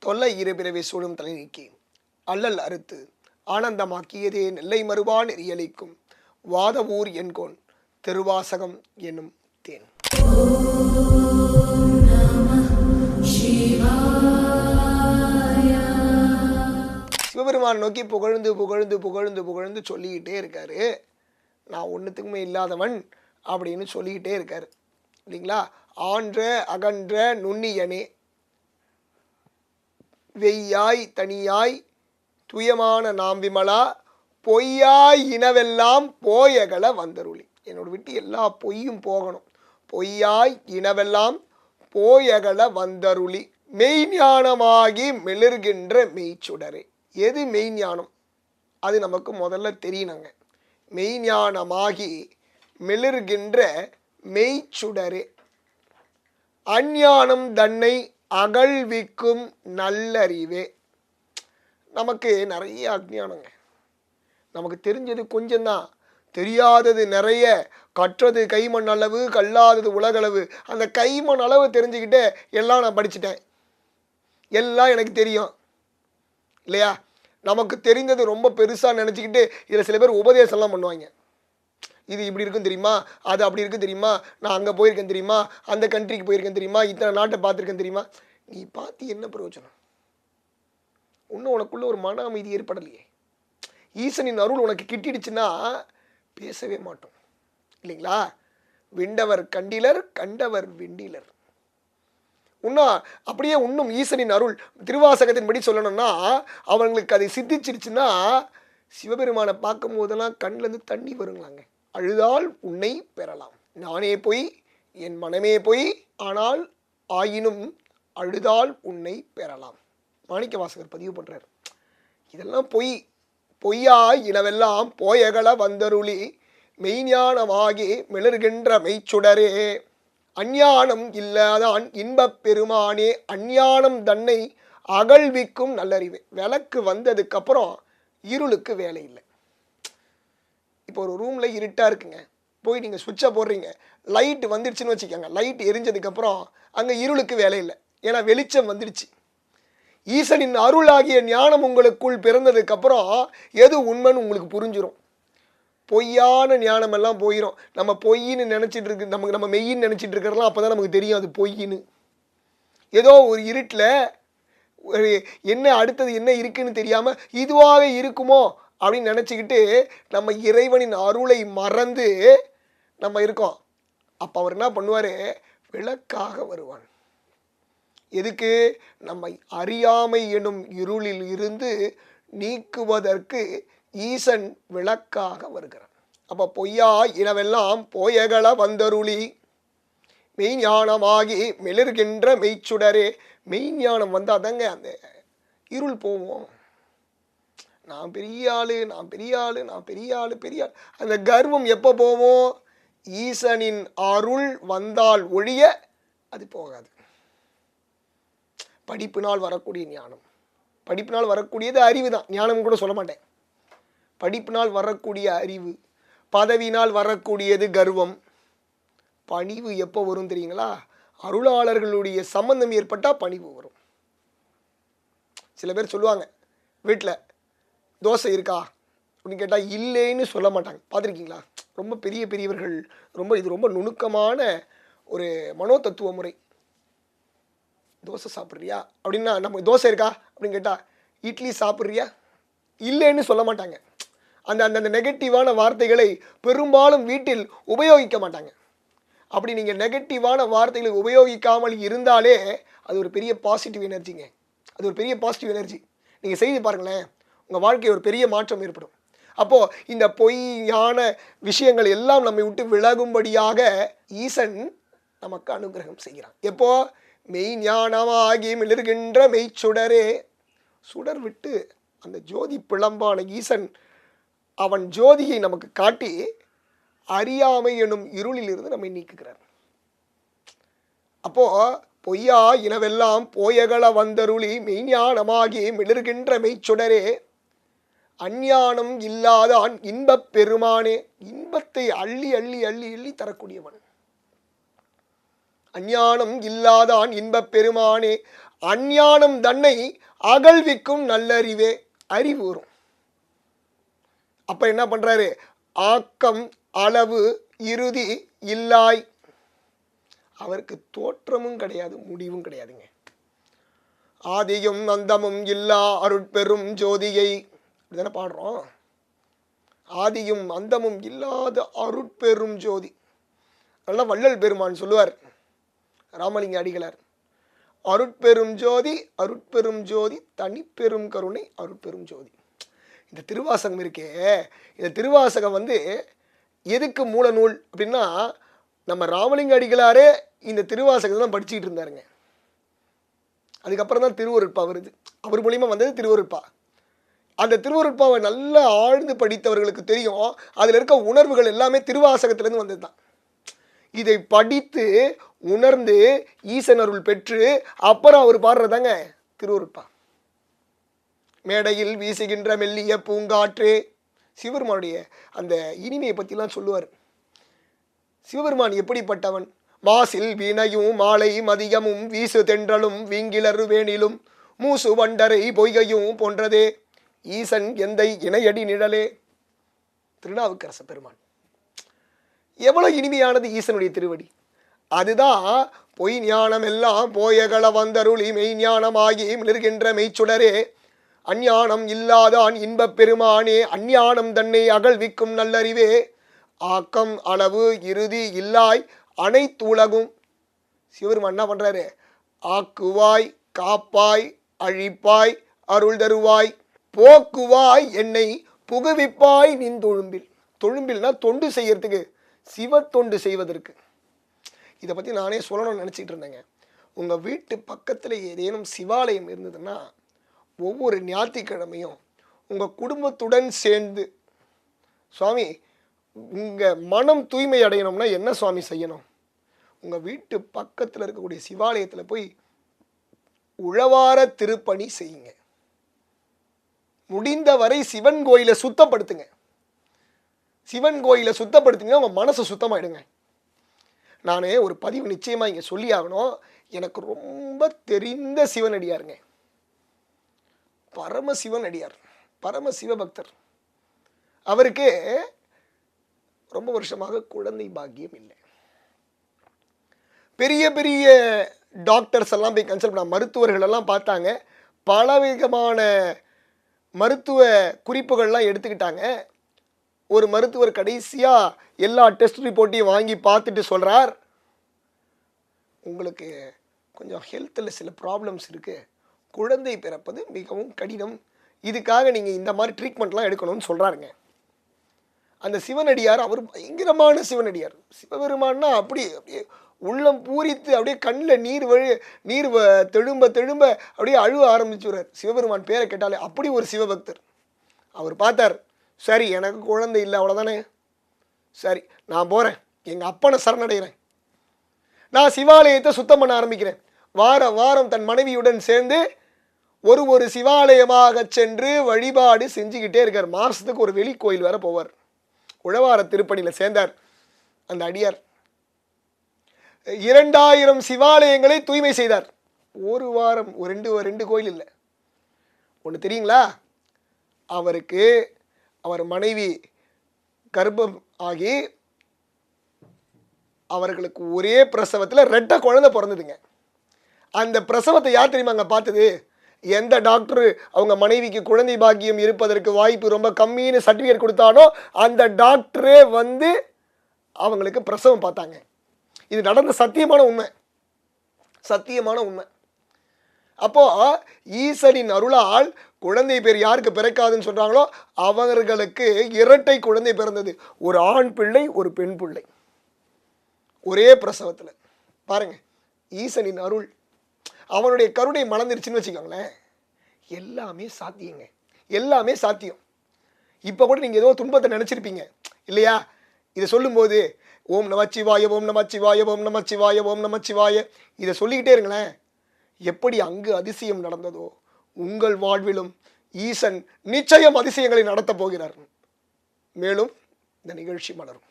தொல்லை இருபிறவை சூழும் தலை நீக்கி அல்லல் அறுத்து ஆனந்தமாக்கியதே நெல்லை மறுவான் எரியலிக்கும் வாதவூர் என்கோன் திருவாசகம் என்னும் தேன். சிவபெருமான் நோக்கி புகழ்ந்து புகழ்ந்து புகழ்ந்து புகழ்ந்து சொல்லிக்கிட்டே இருக்காரு. நான் ஒன்றுத்துக்குமே இல்லாதவன் அப்படின்னு சொல்லிக்கிட்டே இருக்காரு. இல்லைங்களா? ஆன்ற அகன்ற நுண்ணியனே. வெய்யாய் தனியாய் துயமான நாம் விமலா பொய்யாய் இனவெல்லாம் போயகல வந்தருளி. என்னோட விட்டு எல்லா பொய்யும் போகணும். பொய்யாய் இனவெல்லாம் போயகல வந்தருளி. மெய்ஞானமாகி மிளர்கின்ற மெய்ச்சுடரே எது மெய்ஞானம் அது நமக்கு முதல்ல தெரியணுங்க. மெய்ஞானமாகி மிளர்கின்ற மெய்ச்சுடரே அஞ்ஞானம் தன்னை அகழ்விக்கும் நல்லறிவே. நமக்கு நிறைய அஜ்ஞானங்க. நமக்கு தெரிஞ்சது கொஞ்சம்தான். தெரியாதது நிறைய. கற்றது கைமண் அளவு கல்லாதது உலகளவு. அந்த கைமண் அளவு தெரிஞ்சுக்கிட்டு எல்லாம் நான் படிச்சிட்டேன். எல்லாம் எனக்கு தெரியும். இல்லையா? நமக்கு தெரிந்தது ரொம்ப பெருசாக நினச்சிக்கிட்டு இதில் சில பேர் உபதேசம்லாம் பண்ணுவாங்க. இது இப்படி இருக்கும் தெரியுமா? அது அப்படி இருக்கும் தெரியுமா? நான் அங்கே போயிருக்கேன் தெரியுமா? அந்த கண்ட்ரிக்கு போயிருக்கேன் தெரியுமா? இத்தனை நாட்டை பார்த்துருக்கேன் தெரியுமா? நீ பார்த்து என்ன பிரயோஜனம்? இன்னும் உனக்குள்ள ஒரு மன அமைதி ஏற்படலையே. ஈசனின் அருள் உனக்கு கிட்டிடுச்சுன்னா பேசவே மாட்டோம். இல்லைங்களா? விண்டவர் கண்டிலர் கண்டவர் விண்டிலர். இன்னும் அப்படியே இன்னும் ஈசனின் அருள். திருவாசகத்தின்படி சொல்லணும்னா அவங்களுக்கு அதை சித்திச்சிருச்சுன்னா சிவபெருமானை பார்க்கும் போதெல்லாம் கண்ணிலேருந்து தண்ணி வருங்களாங்க. அழுதால் உன்னை பெறலாம். நானே போய் என் மனமே போய் ஆனால் ஆயினும் அழுதால் உன்னை பெறலாம். மாணிக்க வாசகர் பதிவு பண்ணுறார் இதெல்லாம் பொய். பொய்யா இனவெல்லாம் போயகல வந்தருளி மெய்ஞானமாகி மிளர்கின்ற மெய்ச்சுடரே. அஞ்ஞானம் இல்லாதான் இன்பப் பெருமானே அஞ்ஞானம் தன்னை அகழ்விக்கும் நல்லறிவு. விளக்கு வந்ததுக்கப்புறம் இருளுக்கு வேலை இல்லை. இப்போ ஒரு ரூமில் இருட்டாக இருக்குங்க. போய் நீங்கள் சுவிட்சை போடுறீங்க. லைட் வந்துடுச்சுன்னு வச்சுக்கோங்க. லைட் எரிஞ்சதுக்கப்புறம் அங்கே இருளுக்கு வேலை இல்லை. ஏன்னா வெளிச்சம் வந்துடுச்சு. ஈசனின் அருளாகிய ஞானம் உங்களுக்குள் பிறந்ததுக்கப்புறம் எது உண்மைன்னு உங்களுக்கு புரிஞ்சிடும் பொய்யான ஞானம் எல்லாம் போயிடும் நம்ம பொய்ன்னு நினச்சிட்டு இருக்கு நமக்கு நம்ம மெய்யின்னு நினச்சிட்டு இருக்கிறதெல்லாம் அப்போ தான் நமக்கு தெரியும் அது பொய்ன்னு ஏதோ ஒரு இருட்டில் ஒரு என்ன அடுத்தது என்ன இருக்குன்னு தெரியாமல் இதுவாக இருக்குமோ அப்படின்னு நினச்சிக்கிட்டு நம்ம இறைவனின் அருளை மறந்து நம்ம இருக்கோம். அப்போ அவர் என்ன பண்ணுவார்? விளக்காக வருவான் எதுக்கு? நம்மை அறியாமை எனும் இருளில் இருந்து நீக்குவதற்கு ஈசன் விளக்காக வருகிறான். அப்போ பொய்யா இனவெல்லாம் போயகள வந்தருளி. மெய்ஞானமாகி மெளிர்கின்ற மெய்ச்சுடரே. மெய்ஞானம் வந்தால் தாங்க அந்த இருள் போவோம். நான் பெரிய ஆளு நான் பெரிய ஆள் நான் பெரிய ஆளு பெரிய ஆள். அந்த கர்வம் எப்போ போவோம்? ஈசனின் அருள் வந்தால் ஒழிய அது போகாது. படிப்பினால் வரக்கூடிய ஞானம். படிப்பினால் வரக்கூடியது அறிவு தான் ஞானம் கூட சொல்ல மாட்டேன். படிப்பினால் வரக்கூடிய அறிவு பதவியினால் வரக்கூடியது கர்வம். பணிவு எப்போ வரும் தெரியுங்களா? அருளாளர்களுடைய சம்பந்தம் ஏற்பட்டால் பணிவு வரும். சில பேர் சொல்லுவாங்க வீட்டில் தோசை இருக்கா? அப்படின்னு கேட்டால் இல்லைன்னு சொல்ல மாட்டாங்க. பார்த்துருக்கீங்களா? ரொம்ப பெரிய பெரியவர்கள் ரொம்ப இது ரொம்ப நுணுக்கமான ஒரு மனோ தத்துவ முறை. தோசை சாப்பிட்றியா? அப்படின்னா நமக்கு தோசை இருக்கா? அப்படின்னு கேட்டால் இட்லி சாப்பிட்றியா? இல்லைன்னு சொல்ல மாட்டாங்க. அந்த அந்த நெகட்டிவான வார்த்தைகளை பெரும்பாலும் வீட்டில் உபயோகிக்க மாட்டாங்க. அப்படி நீங்கள் நெகட்டிவான வார்த்தைகளை உபயோகிக்காமல் இருந்தாலே அது ஒரு பெரிய பாசிட்டிவ் எனர்ஜிங்க அது ஒரு பெரிய பாசிட்டிவ் எனர்ஜி நீங்கள் செய்து பாருங்களேன் உங்கள் வாழ்க்கை ஒரு பெரிய மாற்றம் ஏற்படும். அப்போது இந்த பொய்யான விஷயங்கள் எல்லாம் நம்மை விட்டு விலகும்படியாக ஈசன் நமக்கு அனுகிரகம் செய்கிறான். எப்போது மெய் ஞானமாகி மிளர்கின்ற மெய்ச்சுடரே. சுடர் விட்டு அந்த ஜோதி பிளம்பான ஈசன் அவன் ஜோதியை நமக்கு காட்டி அறியாமை எனும் இருளில் இருந்து நம்மை நீக்குகிறார். அப்போ பொய்யா இனவெல்லாம் போயகள வந்தருளி மெய்ஞானமாகி மிளர்கின்ற மெய்ச்சுடரே. அஞ்ஞானம் இல்லாதான் இன்பப் பெருமானே. இன்பத்தை அள்ளி அள்ளி அள்ளி அள்ளி தரக்கூடியவன். அஞ்ஞானம் இல்லாதான் இன்பப் பெருமானே அஞ்ஞானம் தன்னை அகழ்விக்கும் நல்லறிவே அறிவுறும். அப்போ அப்ப என்ன பண்றாரு? ஆக்கம் அளவு இறுதி இல்லாய். அவருக்கு தோற்றமும் கிடையாது முடிவும் கிடையாதுங்க. ஆதியும் அந்தமும் இல்லா அருட்பெரும் ஜோதியை. அப்படிதானே பாடுறோம்? ஆதியும் அந்தமும் இல்லாத அருட்பெரும் ஜோதி. அதெல்லாம் வள்ளல் பெருமான் சொல்லுவார் ராமலிங்க அடிகளார். அருட்பெரும் ஜோதி அருட்பெரும் ஜோதி தனிப்பெரும் கருணை அருட்பெரும் ஜோதி. இந்த திருவாசகம் இருக்கே. இந்த திருவாசகம் வந்து எதுக்கு மூல நூல் அப்படின்னா நம்ம ராமலிங்க அடிகளாரே இந்த திருவாசகத்தை தான் படிச்சுக்கிட்டு இருந்தாருங்க. அதுக்கப்புறம் தான் திருவருட்பா வருது. அவர் மூலியமா வந்தது திருவருட்பா. அந்த திருவருட்பாவை நல்லா ஆழ்ந்து படித்தவர்களுக்கு தெரியும். அதில் இருக்க உணர்வுகள் எல்லாமே திருவாசகத்திலேருந்து வந்தது தான் இதை படித்து உணர்ந்து ஈசன் அருள் பெற்று அப்புறம் அவர் பாடுறதாங்க திருவருட்பா மேடையில் வீசுகின்ற மெல்லிய பூங்காற்று சிவபெருமானுடைய அந்த இனிமையை பற்றிலாம் சொல்லுவார். சிவபெருமான் எப்படிப்பட்டவன்? மாசில் வீணையும் மாலை மதியமும் வீசு தென்றலும் வீங்கிலரு வேணிலும் மூசு வண்டரை பொய்கையும் போன்றதே. ஈசன் எந்தை இணையடி நிழலே? திருநாவுக்கரச பெருமான். எவ்வளோ இனிமையானது ஈசனுடைய திருவடி. அதுதான் பொய் ஞானம் எல்லாம் போயகள வந்தருளி மெய்ஞானமாகி மிளர்கின்ற மெய்ச்சுடரே. அஞ்ஞானம் இல்லாதான் இன்பப் பெருமானே அஞ்ஞானம் தன்னை அகழ்விக்கும் நல்லறிவே. ஆக்கம் அளவு இறுதி இல்லாய் அனைத்து உலகும். சிவருமான் என்ன பண்ணுறாரு ஆக்குவாய் காப்பாய் அழிப்பாய் அருள் தருவாய். போக்குவாய் என்னை புகுவிப்பாய் நின் தொழும்பில். தொழும்பில்னா தொண்டு செய்யறதுக்கு சிவ தொண்டு செய்வதற்கு. இதை பற்றி நானே சொல்லணும்னு நினச்சிட்டு இருந்தேங்க. உங்கள் வீட்டு பக்கத்தில் ஏதேனும் சிவாலயம் இருந்ததுன்னா ஒவ்வொரு ஞாயிற்றுக்கிழமையும் உங்கள் குடும்பத்துடன் சேர்ந்து சுவாமி உங்கள் மனம் தூய்மை அடையணும்னா என்ன சுவாமி செய்யணும்? உங்கள் வீட்டு பக்கத்தில் இருக்கக்கூடிய சிவாலயத்தில் போய் உழவார திருப்பணி செய்யுங்க. முடிந்தவரை சிவன் கோயிலை சுத்தப்படுத்துங்க. சிவன் கோயிலை சுத்தப்படுத்திங்கன்னா உங்கள் மனசை சுத்தமாயிடுங்க. நான் ஒரு பதிவு நிச்சயமாக இங்கே சொல்லி ஆகணும். எனக்கு ரொம்ப தெரிந்த சிவனடியாருங்க. பரமசிவன் சிவனடியார் பரம சிவபக்தர். அவருக்கு ரொம்ப வருஷமாக குழந்தை பாக்கியம் இல்லை. பெரிய பெரிய டாக்டர்ஸ் எல்லாம் போய் கன்சல்ட் பண்ண மருத்துவர்கள் எல்லாம் பார்த்தாங்க. பலவிதமான மருத்துவ குறிப்புகள்லாம் எடுத்துக்கிட்டாங்க. ஒரு மருத்துவர் கடைசியாக எல்லா டெஸ்ட் ரிப்போர்ட்டையும் வாங்கி பார்த்துட்டு சொல்கிறார் உங்களுக்கு கொஞ்சம் ஹெல்த்தில் சில ப்ராப்ளம்ஸ் இருக்குது குழந்தை பிறப்பது மிகவும் கடினம். இதுக்காக நீங்கள் இந்த மாதிரி ட்ரீட்மெண்ட்லாம் எடுக்கணும்னு சொல்கிறாருங்க அந்த சிவனடியார் அவர் பயங்கரமான சிவனடியார். சிவபெருமான்னா அப்படி அப்படியே உள்ளம் பூரித்து அப்படியே கண்ணில் நீர் வழி நீர் வ- தெழும்ப தெழும்ப அப்படியே அழுவ ஆரம்பிச்சுடுறார் சிவபெருமான் பேரை கேட்டாலே அப்படி ஒரு சிவபக்தர். அவர் பார்த்தார் சரி எனக்கு குழந்தை இல்லை அவ்வளோதானே சரி நான் போகிறேன் எங்கள் அப்பனை சரணடைகிறேன். நான் சிவாலயத்தை சுத்தம் பண்ண ஆரம்பிக்கிறேன். வாரம் வாரம் தன் மனைவியுடன் சேர்ந்து ஒரு ஒரு சிவாலயமாக சென்று வழிபாடு செஞ்சுக்கிட்டே இருக்கார். மாதத்துக்கு ஒரு வெளி கோயில் வேற போவார். உழவார திருப்பணியில் சேர்ந்தார் அந்த அடியார். இரண்டாயிரம் சிவாலயங்களை தூய்மை செய்தார். ஒரு வாரம் ஒரு ரெண்டு ரெண்டு கோயில் இல்லை. ஒன்று தெரியுங்களா? அவருக்கு அவர் மனைவி கர்ப்பம் ஆகி அவர்களுக்கு ஒரே பிரசவத்தில் ரெட்டை குழந்தை பிறந்ததுங்க. அந்த பிரசவத்தை யார் தெரியுமாங்க பார்த்தது? எந்த டாக்டர் அவங்க மனைவிக்கு குழந்தை பாக்கியம் இருப்பதற்கு வாய்ப்பு ரொம்ப கம்மின்னு சர்டிஃபிகேட் கொடுத்தானோ அந்த டாக்டரே வந்து அவங்களுக்கு பிரசவம் பார்த்தாங்க. இது நடந்த சத்தியமான உண்மை. சத்தியமான உண்மை. அப்போது ஈசனின் அருளால் குழந்தை பேர் யாருக்கு பிறக்காதுன்னு சொல்கிறாங்களோ அவர்களுக்கு இரட்டை குழந்தை பிறந்தது. ஒரு ஆண் பிள்ளை ஒரு பெண் பிள்ளை. ஒரே பிரசவத்தில். பாருங்க ஈசனின் அருள். அவனுடைய கருணை மலர்ந்துருச்சுன்னு வச்சுக்கோங்களேன். எல்லாமே சாத்தியங்க. எல்லாமே சாத்தியம். இப்போ கூட நீங்கள் ஏதோ துன்பத்தை நினச்சிருப்பீங்க. இல்லையா? இதை சொல்லும்போது ஓம் நமச்சிவாய ஓம் நமச்சிவாய ஓம் நமச்சிவாய ஓம் நமச்சிவாய. இதை சொல்லிக்கிட்டே இருங்களேன். எப்படி அங்கு அதிசயம் நடந்ததோ உங்கள் வாழ்விலும் ஈசன் நிச்சயம் அதிசயங்களை நடத்தப் போகிறார். மேலும் இந்த நிகழ்ச்சி மலரும்.